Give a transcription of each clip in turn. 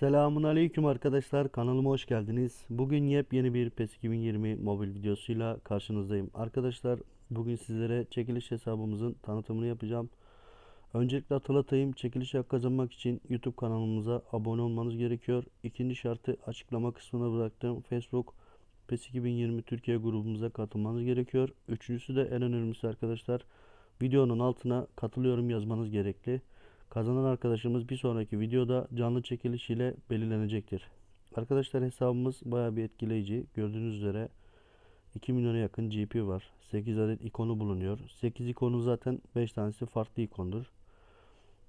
Selamun aleyküm arkadaşlar kanalıma hoş geldiniz. Bugün yepyeni bir PES 2020 mobil videosuyla karşınızdayım. Arkadaşlar bugün sizlere çekiliş hesabımızın tanıtımını yapacağım. Öncelikle hatırlatayım çekiliş hak kazanmak için YouTube kanalımıza abone olmanız gerekiyor. İkinci şartı açıklama kısmına bıraktığım Facebook PES 2020 Türkiye grubumuza katılmanız gerekiyor. Üçüncüsü de en önemlisi arkadaşlar videonun altına katılıyorum yazmanız gerekli. Kazanan arkadaşımız bir sonraki videoda canlı çekiliş ile belirlenecektir. Arkadaşlar hesabımız baya bir etkileyici. Gördüğünüz üzere 2 milyona yakın GP var. 8 adet ikonu bulunuyor. 8 ikonun zaten 5 tanesi farklı ikondur.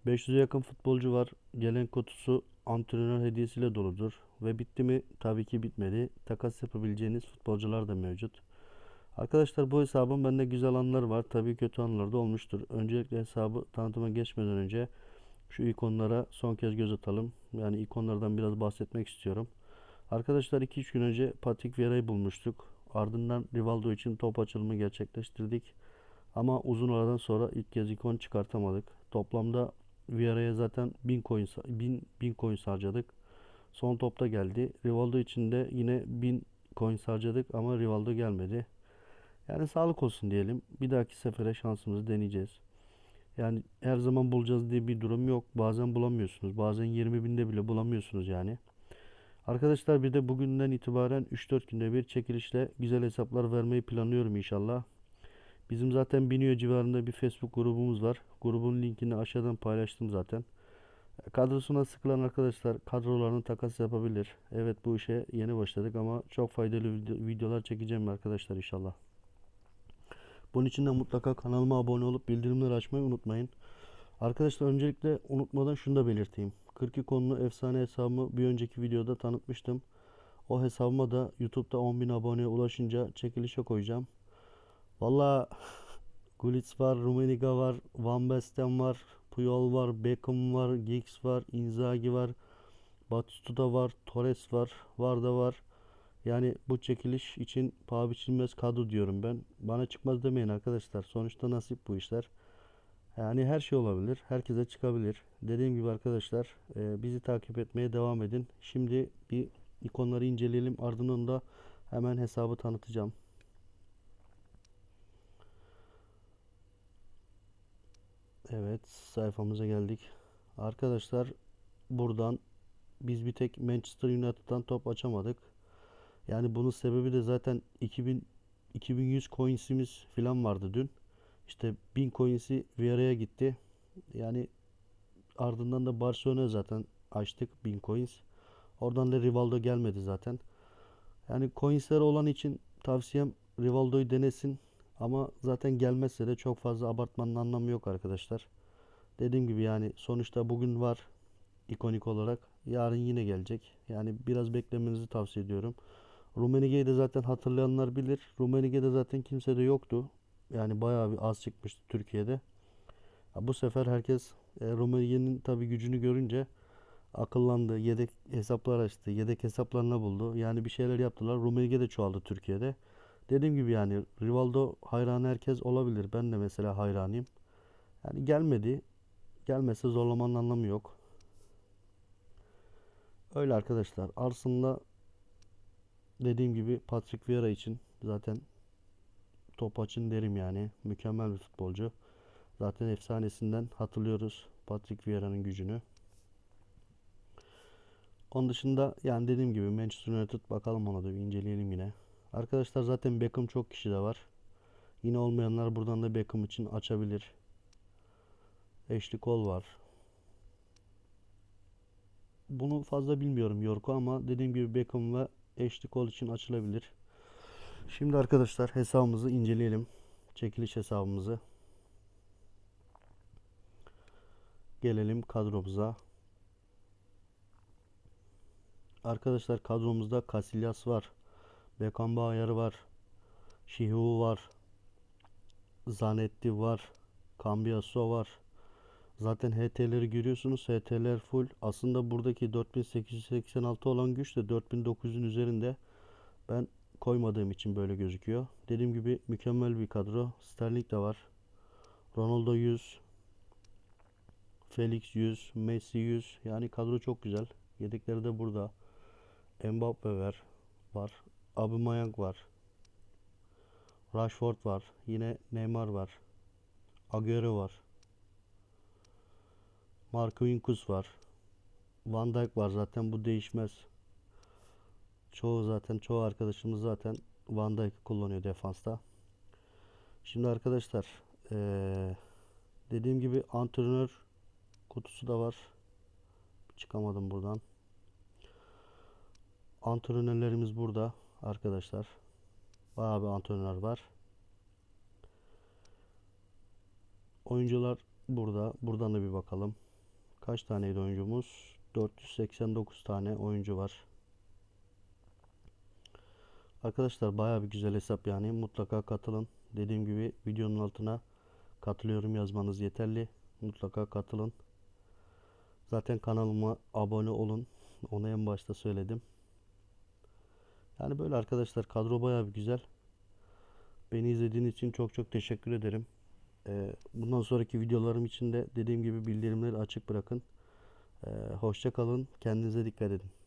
500'e yakın futbolcu var. Gelen kutusu antrenör hediyesiyle doludur. Ve bitti mi? Tabii ki bitmedi. Takas yapabileceğiniz futbolcular da mevcut. Arkadaşlar bu hesabın bende güzel anlar var. Tabii kötü anlar da olmuştur. Öncelikle hesabı tanıtıma geçmeden önce şu ikonlara son kez göz atalım. Yani ikonlardan biraz bahsetmek istiyorum. Arkadaşlar 2-3 gün önce Patrick Vieira'yı bulmuştuk. Ardından Rivaldo için top açılımı gerçekleştirdik. Ama uzun aradan sonra ilk kez ikon çıkartamadık. Toplamda Vieira'ya zaten 1000 coin, 1000, 1000 coin harcadık. Son topta geldi. Rivaldo için de yine 1000 coin harcadık ama Rivaldo gelmedi. Yani sağlık olsun diyelim. Bir dahaki sefere şansımızı deneyeceğiz. Yani her zaman bulacağız diye bir durum yok. Bazen bulamıyorsunuz. Bazen 20 binde bile bulamıyorsunuz yani. Arkadaşlar bir de bugünden itibaren 3-4 günde bir çekilişle güzel hesaplar vermeyi planlıyorum inşallah. Bizim zaten Binio civarında bir Facebook grubumuz var. Grubun linkini aşağıdan paylaştım zaten. Kadrosuna sıkılan arkadaşlar kadrolarını takas yapabilir. Evet bu işe yeni başladık ama çok faydalı videolar çekeceğim arkadaşlar inşallah. Bunun için de mutlaka kanalıma abone olup bildirimleri açmayı unutmayın. Arkadaşlar öncelikle unutmadan şunu da belirteyim. 42 konulu efsane hesabımı bir önceki videoda tanıtmıştım. O hesabıma da YouTube'da 10.000 aboneye ulaşınca çekilişe koyacağım. Valla Gullit var, Rummenigge var, Van Basten var, Puyol var, Beckham var, Giggs var, Inzaghi var, Batistuta var, Torres var, var da var. Yani bu çekiliş için paha biçilmez kadro diyorum ben. Bana çıkmaz demeyin arkadaşlar. Sonuçta nasip bu işler. Yani her şey olabilir. Herkese çıkabilir. Dediğim gibi arkadaşlar e, bizi takip etmeye devam edin. Şimdi bir ikonları inceleyelim. Ardından da hemen hesabı tanıtacağım. Evet sayfamıza geldik. Arkadaşlar buradan biz bir tek Manchester United'dan top açamadık. Yani bunun sebebi de zaten 2000 2100 coins'imiz falan vardı dün. İşte 1000 coins'i Vieira'ya gitti. Yani ardından da Barcelona zaten açtık 1000 coins. Oradan da Rivaldo gelmedi zaten. Yani coins'ler olan için tavsiyem Rivaldo'yu denesin. Ama zaten gelmezse de çok fazla abartmanın anlamı yok arkadaşlar. Dediğim gibi yani sonuçta bugün var ikonik olarak. Yarın yine gelecek. Yani biraz beklemenizi tavsiye ediyorum. Rummenigge'yi de zaten hatırlayanlar bilir. Rummenigge'de zaten kimse de yoktu. Yani bayağı bir az çıkmıştı Türkiye'de. Ya bu sefer herkes e, Rummenigge'nin tabi gücünü görünce akıllandı. Yedek hesaplar açtı. Yedek hesaplarına buldu. Yani bir şeyler yaptılar. Rummenigge de çoğaldı Türkiye'de. Dediğim gibi yani Rivaldo hayranı herkes olabilir. Ben de mesela hayranıyım. Yani gelmedi. Gelmese zorlamanın anlamı yok. Öyle arkadaşlar. Arsenal'la dediğim gibi Patrick Vieira için zaten top açın derim yani. Mükemmel bir futbolcu. Zaten efsanesinden hatırlıyoruz Patrick Vieira'nın gücünü. Onun dışında yani dediğim gibi Manchester United bakalım ona da bir inceleyelim yine. Arkadaşlar zaten Beckham çok kişi de var. Yine olmayanlar buradan da Beckham için açabilir. Ashley Cole var. Bunu fazla bilmiyorum Yorko ama dediğim gibi Beckham ve Ashley Cole için açılabilir. Şimdi arkadaşlar hesabımızı inceleyelim. Çekiliş hesabımızı. Gelelim kadromuza. Arkadaşlar kadromuzda Casillas var. Beckham ayarı var. Şihu var. Zanetti var. Cambiaso var. Zaten HT'leri görüyorsunuz. HT'ler full. Aslında buradaki 4886 olan güç de 4900'ün üzerinde. Ben koymadığım için böyle gözüküyor. Dediğim gibi mükemmel bir kadro. Sterling de var. Ronaldo 100. Felix 100. Messi 100. Yani kadro çok güzel. Yedekleri de burada. Mbappe var. Var. Aubameyang var. Rashford var. Yine Neymar var. Agüero var. Marquinhos var. Van Dijk var zaten bu değişmez. Çoğu zaten çoğu arkadaşımız zaten Van Dijk kullanıyor defansta. Şimdi arkadaşlar eee, dediğim gibi antrenör kutusu da var. Çıkamadım buradan. Antrenörlerimiz burada arkadaşlar. Bayağı bir antrenör var. Oyuncular burada. Buradan da bir bakalım. Kaç taneydi oyuncumuz? 489 tane oyuncu var. Arkadaşlar bayağı bir güzel hesap yani. Mutlaka katılın. Dediğim gibi videonun altına katılıyorum yazmanız yeterli. Mutlaka katılın. Zaten kanalıma abone olun. Onu en başta söyledim. Yani böyle arkadaşlar kadro bayağı bir güzel. Beni izlediğiniz için çok çok teşekkür ederim. Ee, bundan sonraki videolarım için de dediğim gibi bildirimleri açık bırakın. Ee, hoşça kalın. Kendinize dikkat edin.